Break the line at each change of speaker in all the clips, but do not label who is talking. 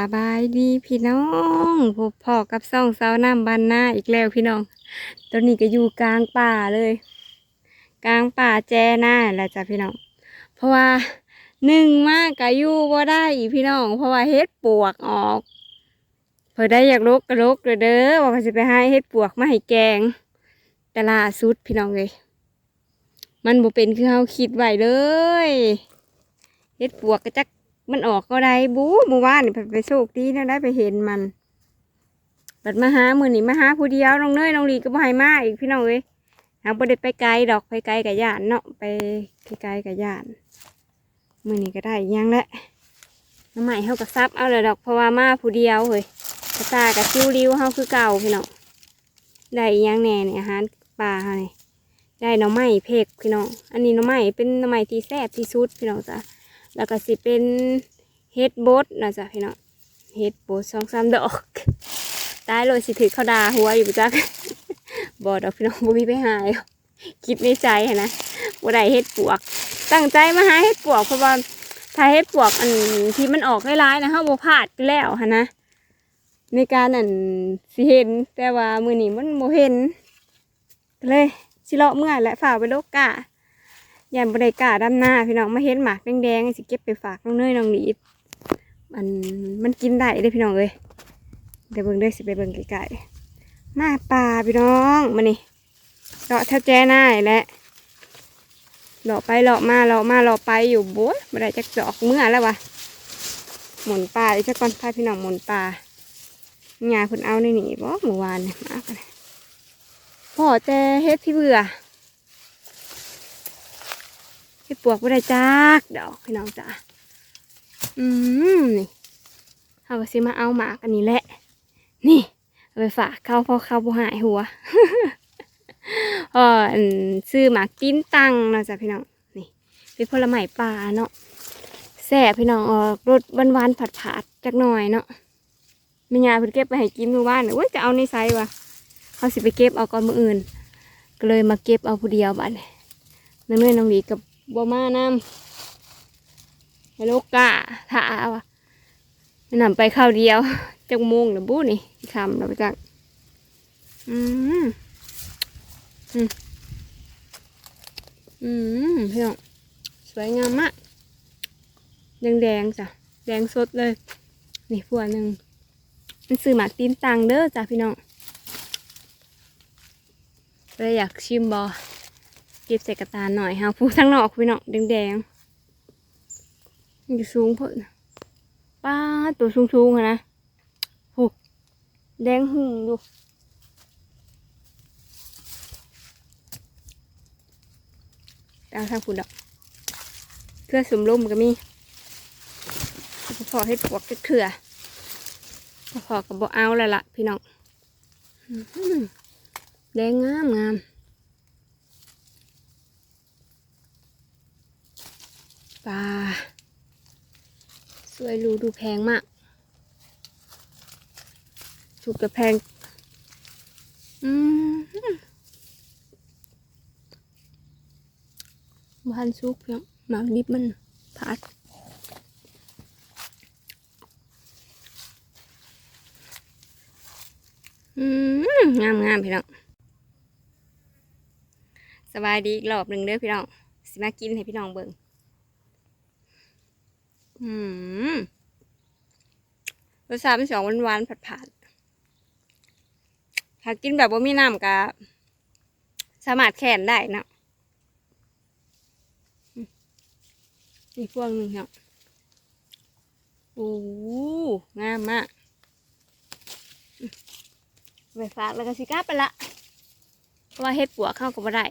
สบายดีพี่น้องพบพ่อกับซ่องสาวน้ำบ้านหน้าอีกแล้วพี่น้อง ตอนนี้ก็อยู่กลางป่าเลย กลางป่าแจหน้าแหละจ้ะพี่น้อง เพราะว่าหนึ่งมากก็อยู่บ่ได้อีกพี่น้อง เพราะว่าเฮ็ดปวกออกเพื่อได้อยากลกก็ลกเลยเด้อว่าจะไปให้เฮ็ดปวกมาให้แกง แต่ล่าสุดพี่น้องเลยมันบ่เป็นคือเฮาคิดไว้เลยเฮ็ดปวกก็จัก มันออกก็ได้บู๊เมื่อวานนี่ไปโชคดีนะได้ไปเห็นมันบัดมาหามือนี่มาหาผู้เดียวน้องเนยน้องลีก็บ่ให้มาอีกพี่น้องเอ้ยหาบ่ได้ไปไกลดอกไปไกลกับย่านเนาะไปไกลกับย่านมือนี่ก็ได้อีกยังแหละน้ำใหม่เฮาก็ซับเอาเลยดอกเพราะว่ามาผู้เดียวเฮ้ยกระตากับซิวริวเฮาคือเก่าพี่น้องได้อีกยังแน่เนี่ยอาหารป่าเฮานี่ได้น้ำไม้เพกพี่น้องอันนี้น้ำไม้เป็นน้ำไม้ที่แซ่บที่สุดพี่น้องจ้ะ แล้วก็สิเป็นเฮดบดนะจ๊ะพี่น้องเฮดบดสองสามดอกตายเลยสิถือเขาดาหัวอยู่จักบอดอกพี่น้องบ่มีไปหายคิดในใจนะบ่ได้เฮ็ดปวก ตั้งใจมาหาเฮ็ดปวกเพราะว่าถ้าเฮ็ดปวกอันที่มันออกร้ายๆนะเฮาบ่พลาดอยู่แล้วหันะในการอันสิเห็น แต่ว่ามื้อนี้มันบ่เห็นก็เลยสิเลาะเมื่อและฝ่าไปโลกกา ยานบริกล้าดำหน้าพี่น้องมาเห็นหมากแดงๆสิเก็บไปฝากน้องเนยน้องหลีมันมันกินได้เด้อพี่น้องเอ้ยเดี๋ยวเบิ่งด้อสิไปเบิ่งไกลๆหน้าป่าพี่น้องมานี่เลาะแทบแจ้หน้าและเลาะไปเลาะมาเลาะมาเลาะไปอยู่โบ้ยบ่ได้จักดอกเมื่อแล้ววะหมุนป่าอีกสักก่อนพาพี่น้องหมุนป่าหญ้าเพิ่นเอาในนี่บ่เมื่อวานเนี่ยมาพ่อแต่เฮ็ดพี่เบื่อ เฮ็ดปวกบ่ได้จักดอกพี่น้องจ้าอืมนี่เขาก็สิมาเอาหมากอันนี้แหละ นี่เอาไปฝากเขาเพราะเขาบ่หายหัวเอออันซื้อหมากติ้นตังเนาะจ้ะพี่น้องนี่เป็นผลไม้ป่าเนาะแซ่บพี่น้องออกรสหวานๆผัดๆจักหน่อยเนาะแม่ยาเพิ่นเก็บไปให้กินมื่อวานโอ้ยจะเอาในไซวะเขาสิไปเก็บเอาก่อนมื้ออื่น ก็เลยมาเก็บเอาผู้เดียวบัดนี้น้องเนยน้องหลีกับ บ่มานำฮัลโหลกะถาว่ะนำไปข้าวเดียวจักโมงนะบู้นี่คำเราไปจักอืมอืมอืมพี่น้องสวยงามมากแดงแดงๆจ้ะแดงสดเลย นี่พวหนึ่งมันซื้อหมากตีนตังเด้อจ้ะพี่น้องเลยอยากชิมบอ เก็บใส่กระตาหน่อยฮะผู้ทั้งนอกพี่น้องแดงๆอยู่สูงเพิ่นป้าตัวสูงๆอะนะหูแดงหึ่งดูเอาทางผุดดอกเครือสมลมก็มีพอให้ปวกเถื่อพอกับบ่เอาแล้วล่ะพี่น้องแดงงามงาม ปลา สวยรูดูแพงมาก ถูกกับแพง อืมบ้านซุกเนาะหมากดิบมันพัดอืมงามงามพี่น้องสบายดีอีกรอบหนึ่งเด้อพี่น้อง สิมากินให้พี่น้องเบิ่ง อืมรสชาติเป็นสองหวานๆผัดๆถ้ากินแบบว่ามีน้ำก็สามารถแขนได้นะอืมนี่พวงหนึ่งเนาะโอ้งามมากไปฝากแล้วก็สิกลับไปละเพราะว่าเฮ็ดปัวเข้าก็บ่ได้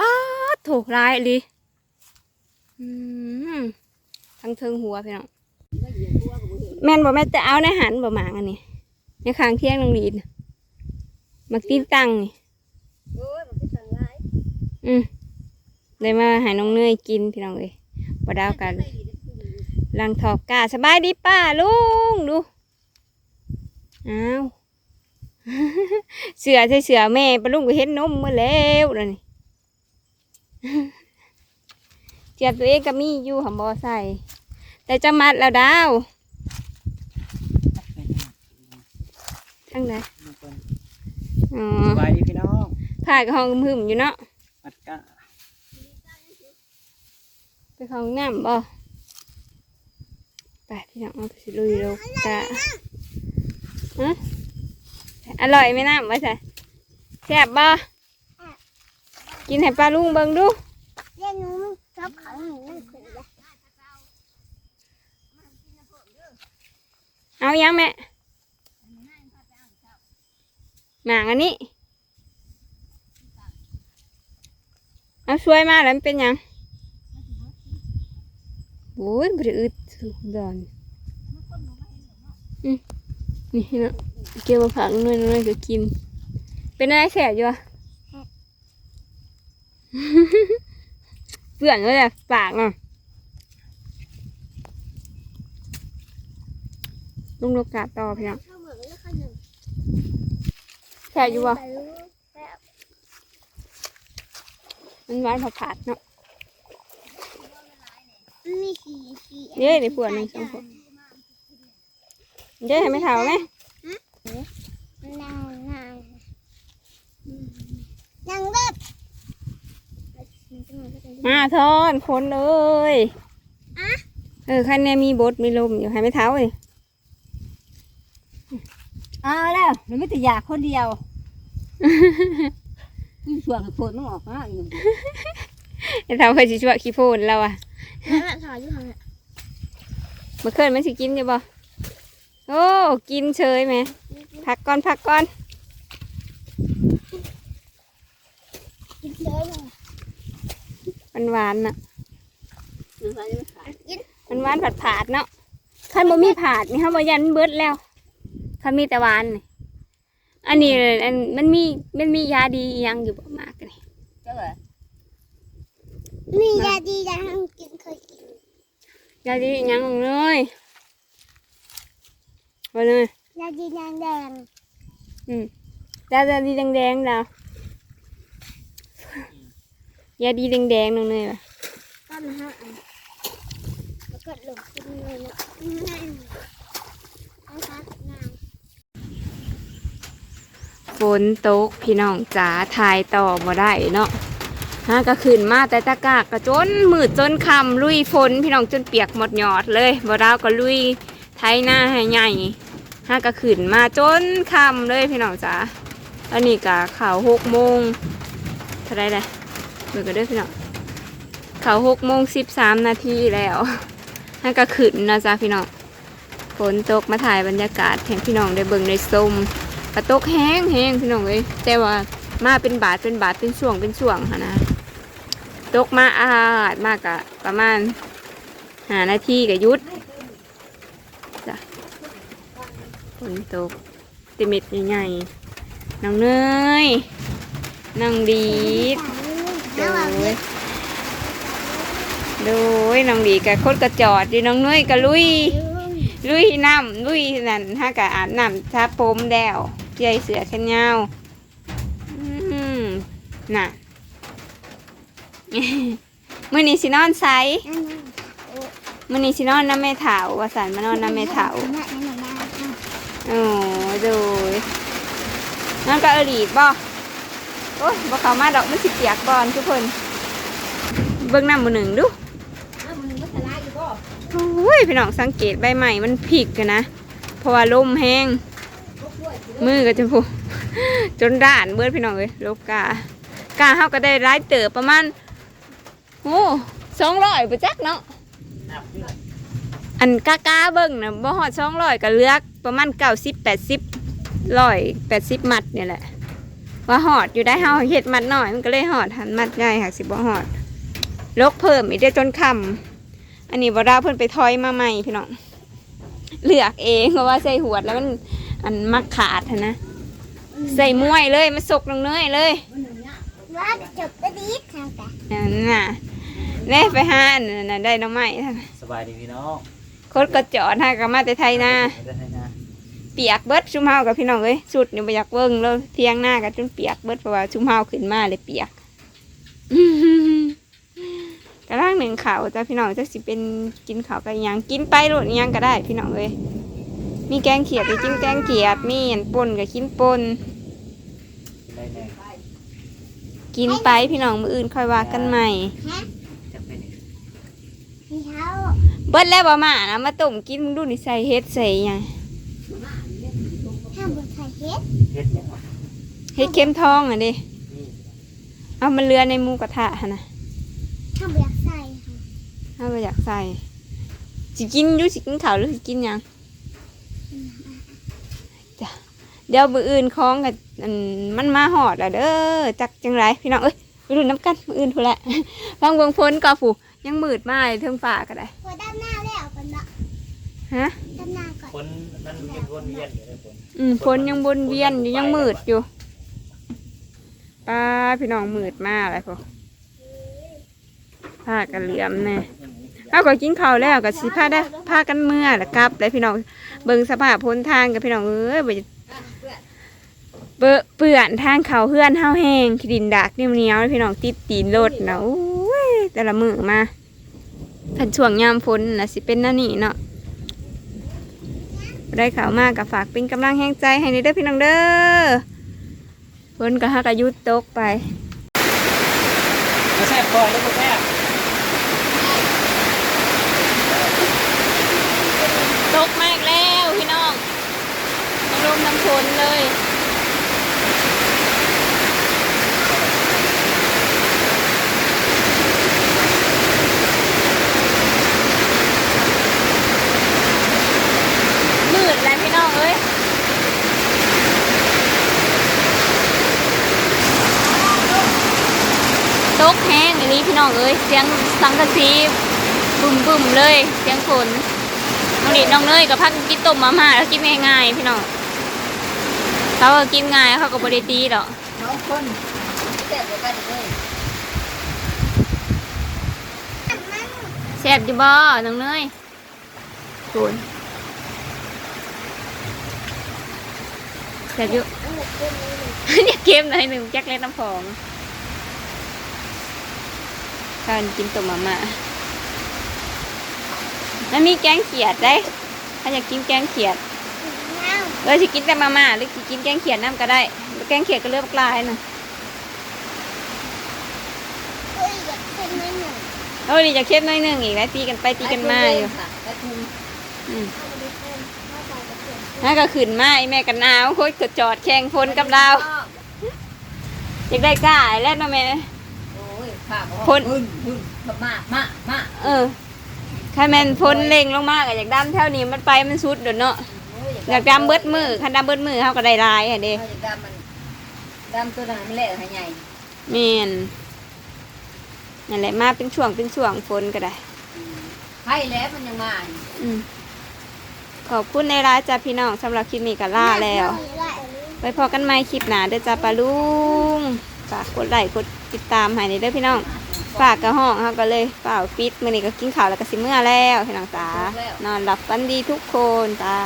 ป๊าดโถร้ายลีอืม ทั้งเทิงหัวพี่น้องแม่นบ่แม่นแต่เอาในหันบ่หมางอันนี้ในข้างเที่ยงน้องลีนมักตีนตังนี่
อืมได้
มาหาน้องเนยกินพี่น้องเอ้ยบ่ดาวกันลังทอกกาสบายดีป้าลุงดูอ้าวเสือใช่เสือแม่ปลาลุงก็เห็นนมเมื่อแล้วเลยวนี่ เจียบตัวเองก็มีอยู่หำบอใส่ แต่จะมัดแล้วดาวทั้งใด
มาเพิ่น
อ๋อ
สบายดีพี่น้อง
ผ่ากับห้องหึมๆอยู่เนาะ
อัดกะ
ไปเข้าห้องน้ำบ่ไปพี่น้องเอาไปสิลุยโลกตาฮะอร่อยไหมน้ำว่าใส่แซ่บบ่กินให้ปลาลุงเบิ่งดู
เรียนห นูชอบขังหนูนั่นคืออะ
เอายังแม่หมางอันนี้เอาช่วยมาแล้วมันเป็นยังโอ้ยบริอึดสุดอนอืมนี่นะเกี่ยวกับผักน่อยหน่อยก็กิน เป็นอะไรแสบอยู่วะ ปื่อนเลยอะปากอะลุงโลกาต่อพี่น้อง
เข้าเหมือนแล้วข้าหนึ่ง
แสบอยู่วะ
ไปรู้แบบ
มันหวานผักผัดเนาะ
มีสีสี
เย้ในพวกหนึ่งสองพวกเย้ให้ไม่เท่าไหม
นางนางนางเล็บ
มาทอนคนเลยเออคันเนี้มีบดมีลมอยู่ให้ไม่เท่าเลย
เอาแล้วมันไม่แต่อยากคนเดียวมีช่วงให้ฝนมันออกมาอีก
ไอ้เท่าเคยชิชวะขี้โพนเราอะ
แม่ถอยอยู่ทางนี้
เมื่อคืนมันสิกินอยู่บ่โอ้กินเฉยไหมพักก่อนพักก่อน
กินเลยเลย
มันหวานน่ะ
มันไปไม่ขาย
มันหวานผัดผาดๆเนาะคันบ่มีผาดนี่เขาบ่ยันเบิดแล้วคันมีแต่หวานนี่อันนี้เลยอันมันมีมันมียาดีอิหยังอยู่บ่มากนี่
เจ้าเหรอ
มียาดีดังกินเคยกิน
ยาดีอิหยังเลยว่าเลย
ยาดีแดงแดง
ยาดีแดงๆดาว ยาดีแดงๆน้องเนยว่ะ
ต้นนะฮะแล้วก็หลงกินเลยนะ
ฝนตกพี่น้องจ๋าถ่ายต่อบ่ได้เนาะฮะก็ขึ้นมาแต่ตะกากก็จนมืดจนคำลุยฝนพี่น้องจนเปียกหมดหยอดเลยบ่ดาวก็ลุยไถหน้าให้ใหญ่ฮะก็ขึ้นมาจนคำเลยพี่น้องจ๋าตอนนี้ก็ข่าวหกโมงเท่าไรเลย เบิกกันด้วยพี่น้องเขาหกโมงสิบสามนาทีแล้วฮะก็ขึ้นนะจ๊ะพี่น้องฝนตกมาถ่ายบรรยากาศแห่งพี่น้องได้เบิ่งได้มกระตกแห้งแห้งพี่น้องเอ้ยแต่ว่ามาเป็นบาทเป็นบาทเป็นช่วงเป็นช่วงค่ะนะตกมาอาดมากอะประมาณหานาทีกับยุดจ้ะฝนตกต็มเม็ดใหญ่ๆน้องเนยน้องดีด ดยโดยน้องดีกับคนกระจอดดีน้องเนยกับลุย ลุยน้ำลุยนั่นถ้ากะอาบน้ำทาผมแดวเจียเสือแขนยาวอืมน่ะมื่อนี้สินอนไซมื่อนี้สินอนน้ำแม่เถาว่าสันมานอนน้ำแม่เถาโอ้โดยนั่นก็เอรีดบ่โอ้ยบ่เข้ามาดอกมันสิเปียกก่อนทุกคนเบิ่งน้ำมือหนึ่งดู
อ้าวมันก็ทลายอยู่บ่
โอ้ยพี่น้องสังเกตใบใหม่มันผิกกันนะเพราะว่าลมแห้งมือก็จะพูจนด่านเบิดพี่น้องเลยลบกากาเฮาก็ได้ร้ายเติบประมาณโอ้สองร้อยประจักเนาะ
อั
นกากาเบิ่งนะบ่ฮอดสองร้อยก็เลือกประมาณเก้าสิบแปดสิบร้อยแปดสิบมัดเนี่ยแหละ ว่าหอดอยู่ได้เฮาเฮ็ดมัดน้อยมันก็เลยหอดหันมัดใหญ่หักสิบ่หอดลกเพิ่มอีกได้จนคำอันนี้บ่ดาเพิ่นไปทอยมาใหม่พี่น้องเลือกเองเพราะว่าใส่หวดแล้วมันอันมักขาดหั้นนะใส่มวยเลยมาสกลงเนยเลย
ว่าจบไปดีทางแต่
นั่นน่ะเน่ไปหาอันนั้นน่ะได้หน้องไม้ท่าน
สบายดีพี่น้อง
โคตรกระจอดฮะก็มาแต่ไทยนา
ไม่ได้ให้นะ
เปียกเบิดชุมเฮากับพี่น้องเอ้ยสุดนี่บ่อยากเบิ่งเลยเที่ยงหน้ากันจนเปียกเบิดเพราะว่าชุมเฮาขึ้นมาเลยเปียกกระร่างหนึ่งข่าวจ้ะพี่น้องจะสิเป็นกินข้าวกับอิหยังกินไปโลดอิหยังก็ได้ พี่น้องเอ้ยมีแกงเขียดไปกินแกงเขียดมีอันป่นกับกินป่น
ได้แน่
กินไปพี่น้องมืออื่นค่อยว่ากันใหม่
ฮะ
จะเป็น
มีเท้า
เบิดแล้วบ่มานะมาต้มกินมึงดูนี่ใส่เฮ็ดใส่หยัง
ห้ามบนไข่เฮ็ด
เฮ็ดเนี่ย
เฮ็ดเค็มทองอะดิ
นี่
เอามันเรือในหมูกระทะหั่นนะ
ห้ามอยากใส่ค่ะ
เอาไปอยากใส่สิกินอยู่สิกินข้าวหรือสิกินหยังจ้ะเดี๋ยวมืออื่นคล้องกับอันมันมาหอดอะเด้อจักจังไรพี่น้องเอ้ยไปดูน้ำกันมืออื่นพูนแหละฟังเบิ่งพ้นก็ผูยังมืดมาเลยเทิงฟ้าก็ได้
พอด้านหน้าแล้วกันละ
ฮะ
ด้านหน้าก่อน
คนมันเป็นวนเวียนอยู่เลยคน
อืมพ้นยังวนเวียนอยู่ยังมืดอยู่ป้าพี่น้องมืดมากเลยพอผ้ากันเหลี่ยมแน่เอาก็กินข้าวแล้วก็สิผ้าได้ผ้ากันเมื่อแล้วกลับเลยพี่น้องเบิ่งสภาพพ้นทางกับพี่น้องเอ้ยบ่จะเบอเปื่อนทางเขาเพื่อนเฮาแห้งขี้ดินดากเหนียวๆพี่น้องติดตีนรถนะโอ้ยแต่ละมือมาทันช่วงยามฝนนะสิเป็นหนั่นนี่เนาะ ได้ข่าวมากกับฝากเป็นกำลังแห่งใจให้ในเด้อพี่น้องเด้อฝนก็ฮักอายุตกไป
มาแซ่บก่อนแล้วก็แซ่บ
ตกมากแล้วพี่น้องน้ำลมน้ำฝนเลย มืดแล้วพี่น้องเอ้ย ตกแห้งอันนี้พี่น้องเอ้ยเสียงสังกะสีบุ่มบุ่มๆเลย เสียงฝนน้องดิดน้องเนยกับพักกินต้มมาม่าแล้วกินง่ายๆพี่น้องเขาก็กินง่ายเขาก็บริตีหรอก
น้องคนแซ่บกว่ากันเลย
แซ่บอยู่บ่น้องเนยคุณแซ่บอยู่เนี่ยเกมหน่อยหนึ่งแจ็คเล็กน้ำผอง การกินต้มมาม่าแล้วมีแกงเขียดได้ ถ้าอยากกินแกงเขียด
น้
เออสิกินแต่มาม่าหรือสิกินแกงเขียดน้ำก็ได้ แกงเขียดก็เลือกปลายนะำ
เอ้ยอยากเป็นไม่หนึ่ง
เออดีจะเข้มหน้อยหนึ่งอีกแล้วตีกันไปตีกันมาอยู่
กระทุง
อืม
เอาไปเป็นเข้าไปกับเพื่อน
น่าก็ขึ้นมาไอ้แม่กันหนาวโคตรกดจอดแข่งพลกับเราอยากได้กล้าไอ้แล้วเนาะแม่
โอ้ยข้าก็
พ่น
พึ่นพึ่นมามามา
เออใครแม่นพลเล็งลงมากอยากดำแถวนี้มันไปมันสุดเดี๋ยวเนาะ
โอ้
อยากดำเบิดมือคันดำเบิดมือเขาก็ได้ลายอะเด้
เขาจะดำมันดำตัวนั้นมันแหละให้ใหญ่
แม่นนั่นแหละมาเป็นช่วงเป็นช่วงฝนก็ได้
ให้แล้วมันยังมาอยู่
อืมขอบคุณในร้านจ้าพี่น้องสำหรับคลิปนี้ก็ล่าแล้วไปพอกันใหม่คลิปหนาเด้อจ้าปลาลุงฝากกดไลค์กด ติดตามให้ในเด้อพี่น้องฝากกระห้องเขาก็เลยเปล่าปิดมือนี้ก็กินข้าวแล้วก็สิเมื่อแล้วพี่น้องจ้านอนหลับฝันดีทุกคนจ้า